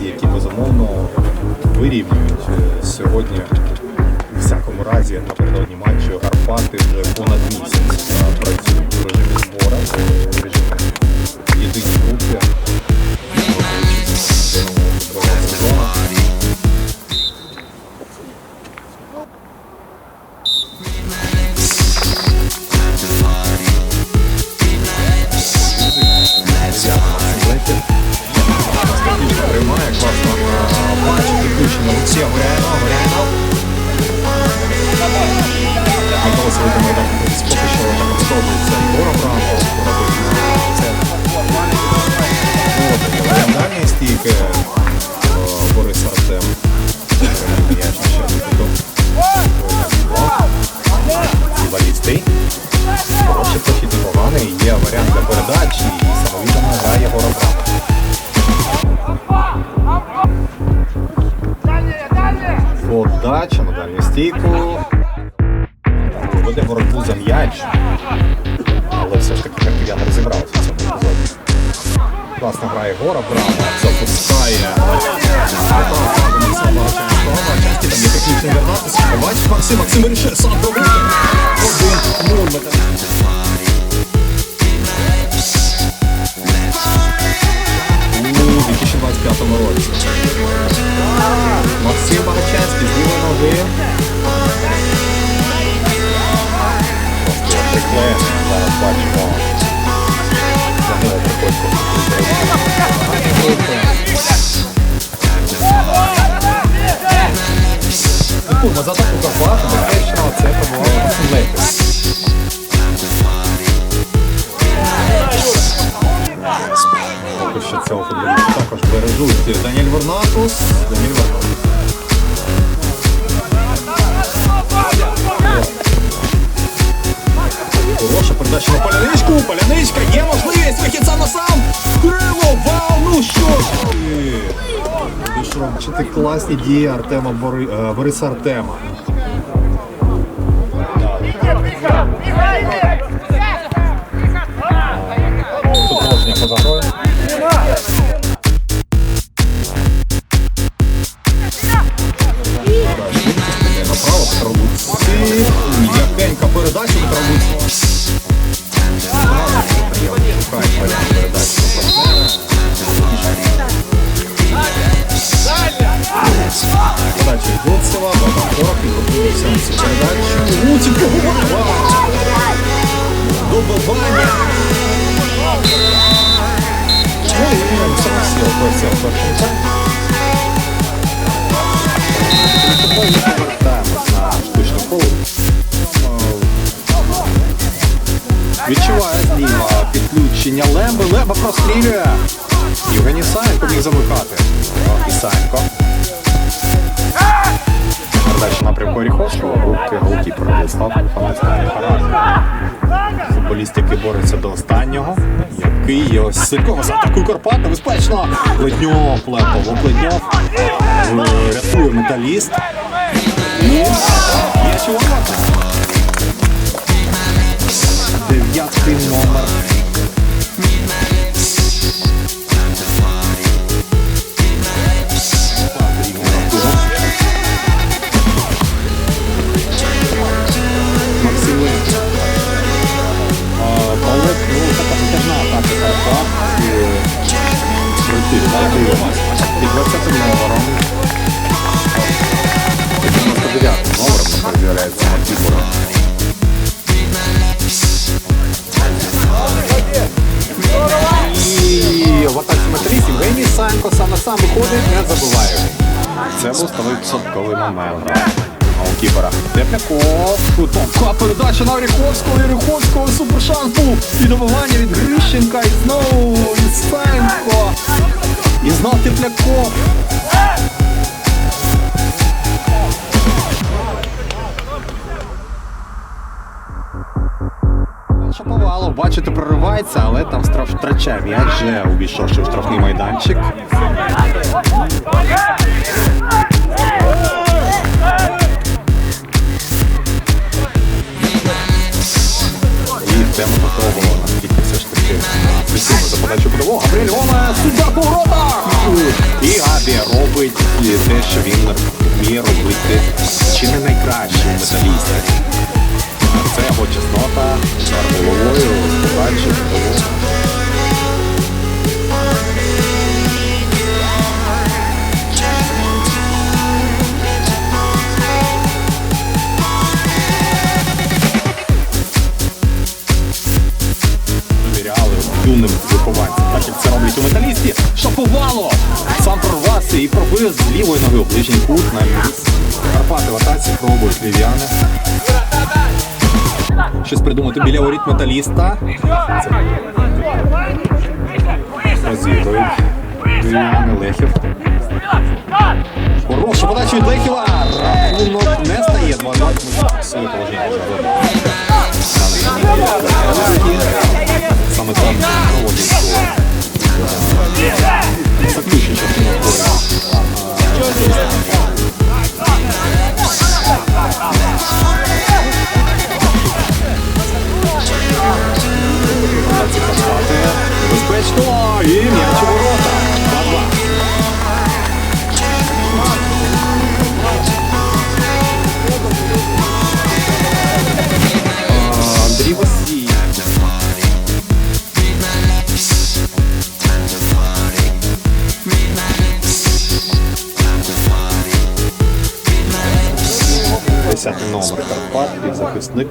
позиції, які безумовно вирівнюють е, сьогодні. У всякому разі напередодні матчу Карпати вже понад місяць е, працюють у режимі збору, Варіант передачі і самовідомо грає Єгора Подача на дальню стійку. Веде боротьбу за м'яч. Але все ж таки харків'ян розібрався в цьому епізоді. Класно грає Гора, Браво, запускає. Бачить Максим, Максим вирішує сам пробити. Один, нуль, Курма за таку Карпату, безпечно, це побувало Лепес. Поки що цього футболіста також бережуть Даніель Вернатус. Даніель Вернатус. Будеш класні дії Артема Бори... е, Бориса Артема. Луцева, Богдан Корохів, готується на передачу. Луцик, вау! Добивання. Ой, все сил, просив перший тайм. Повертаємось на штучну колу. Підключення Лемби. Лемба прострілює. Руки голкіпер Владислав Фанатський Характер. Футболіст, який бореться до останнього. Який ось силькова за атакою Карпат. Небезпечно. Ледньов, Лепов, Ледньов. Рятує металіст. Є. Дев'ятий номер. І дивимось. Під 20 номером. 99 номером з'являється Матібора. І в атаці металіст Євгеній Санко сам на сам виходить, не забуває. Це був 100% момент. Голкіпера. Тепляков. Тонка передача на Оріховського. І Оріховського супер шанс був. І добивання від Грищенка. І знову Іценко. Тепляков. Шаповалов, бачите, проривається, але там штраф втрачає м'яч, вже увійшовши в штрафний майданчик. І тема готова, наскільки все ж таки присутня за подачу подового. Габріель Гоме, суддя по воротах! І Габі підкреслює те, що він вміє робити чи не найкращий металіст. Це його чеснота, удар головою, подачі, того. юним вихованцям, так як це роблять у металісті. І пробив з лівої ноги ближній кут на міс. Карпати в атаці пробують лів'яни. Щось придумати біля воріт металіста. Розігрують лів'яни Лехів. Хороша подача від Лехіва. Рахунок не стає 2-0, тому що своє положення 80 номер Карпат, захисник.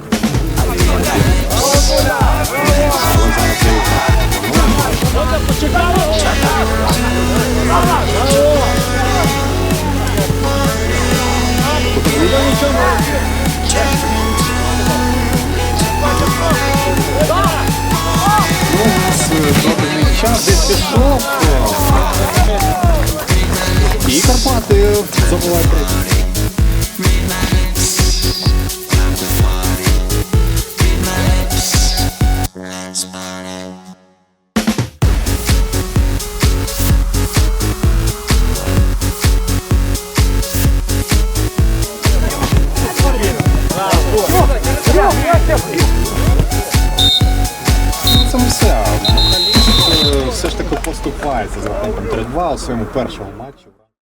Час десь пішов. І Карпати забувають. Своєму першому матчі.